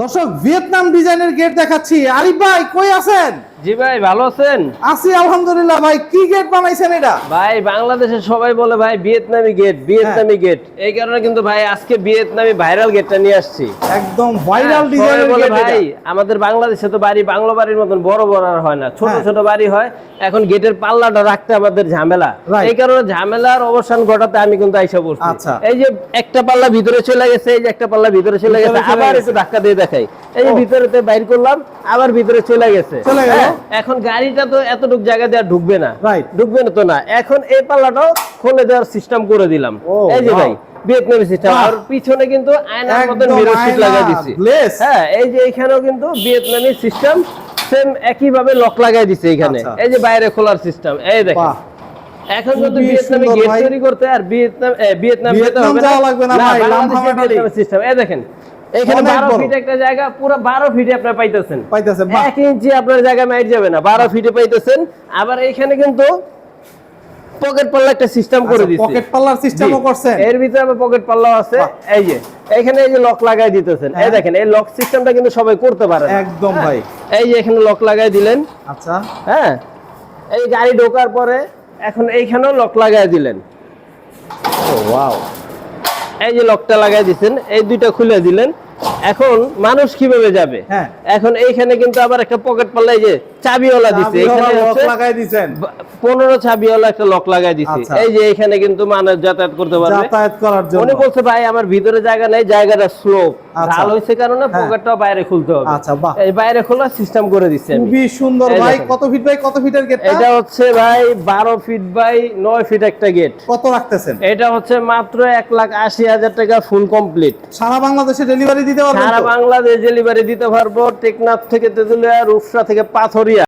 দর্শক ভিয়েতনাম ডিজাইনের গেট দেখাচ্ছি। আরিফ ভাই কই আছেন? জি ভাই ভালো আছেন? আছি আলহামদুলিল্লাহ ভাই। কি গেট বানাইছেন এটা? ভাই বাংলাদেশে সবাই বলে ভাই ভিয়েতনামি গেট ভিয়েতনামি গেট এই কারণে কিন্তু ভাই আজকে ভিয়েতনামি ভাইরাল গেটটা নিয়ে আসছি। একদম ভাইরাল হ্যাঁ, ডিজাইনের বলে ভাই আমাদের বাংলাদেশে তো বাড়ি বাংলা বাড়ির মতন বড় বড় আর হয় না। ছোট হ্যাঁ। ছোট বাড়ি হয়। এখন গেটের পাল্লাটা রাখতে আমাদের ঝামেলা। এই কারণে ঝামেলার অবসান ঘটাতে আমি কিন্তু আইসা বলছি আচ্ছা। এই যে একটা পাল্লা ভিতরে চলে গেছে এই যে একটা পাল্লা ভিতরে চলে গেছে আবার গেছে। একটু ধাক্কা দিয়ে দেখাই। এই। ভিতরেতে বাইর করলাম আবার ভিতরে চলে গেছে। চলে গেল। হ্যাঁ, এখন গাড়িটা তো এতটুকু জায়গা দেওয়া ঢুকবে না। ঢুকবে না তো না। এখন এই পাল্লাটাও খুলে দেওয়ার সিস্টেম করে দিলাম। এই যে ভাই ভিয়েতনামি সিস্টেম আর পিছনে কিন্তু আয়নার মতন মিরর সিট আয়না, দিছি। হ্যাঁ এই যে এখানেও কিন্তু ভিয়েতনামি সিস্টেম সেম একই ভাবে লক লাগাই দিছে এখানে আচ্ছা। এই যে বাইরে খোলার সিস্টেম এই দেখেন। এখন কিন্তু ভিয়েতনামি গেট তৈরি করতে আর ভিয়েতনাম ভিয়েতনাম যেতে হবে যাওয়া লাগবে না ভাই, সিস্টেম এই দেখেন। এখানে 12 ফিট একটা জায়গা পুরো 12 ফিটে আপনি পাইতেছেন। পাইতেছে বাহ। এক ইঞ্চি আপনার জায়গায় মাইট যাবে না 12 ফিটে পাইতেছেন। আবার এখানে কিন্তু পকেট পাল্লা একটা সিস্টেম করে দিছি। পকেট পাল্লার সিস্টেমও করছেন। এর ভিতরে আবার পকেট পাল্লাও আছে। এই যে এখানে এই যে লক লাগাই দিতেছেন। এই হ্যাঁ। দেখেন এই লক সিস্টেমটা কিন্তু সবাই করতে পারে একদম হ্যাঁ। ভাই। এই যে এখানে লক লাগাই দিলেন। আচ্ছা। হ্যাঁ? এই গাড়ি ঢোকার পরে এখন এইখানেও লক লাগাই দিলেন। ও ওয়াও এই যে লকটা লাগাই দিছেন এই দুইটা খুলে দিলেন। এখন মানুষ কীভাবে যাবে? হ্যাঁ। এখন এইখানে কিন্তু আবার একটা পকেট পাল্লা এই যে চাবিওয়ালা দিছে এখানে লাগাই দিছেন। বা- পনেরো চাবিওয়ালা একটা লক লাগাই দিছি। আচ্ছা। এই যে এখানে কিন্তু মানুষ যাতায়াত করতে পারবে। যাতায়াত করার জন্য। উনি বলছে ভাই আমার ভিতরে জায়গা নেই জায়গাটা স্লোপ আচ্ছা। ঢাল কারণে হ্যাঁ। পকেটটা বাইরে খুলতে হবে। আচ্ছা, বাহ। এই বাইরে খোলা সিস্টেম করে দিচ্ছি আমি। খুবই সুন্দর। ভাই কত ফিট কত ফিটের গেটটা এটা হচ্ছে ভাই বারো ফিট বাই নয় ফিট একটা গেট কত রাখতেছেন? এটা হচ্ছে মাত্র এক লাখ আশি হাজার টাকা ফুল কমপ্লিট সারা বাংলাদেশে ডেলিভারি দিতে সারা বাংলাদেশ ডেলিভারি দিতে পারব টেকনাথ থেকে তেতুলিয়া রূপসা থেকে পাথরিয়া।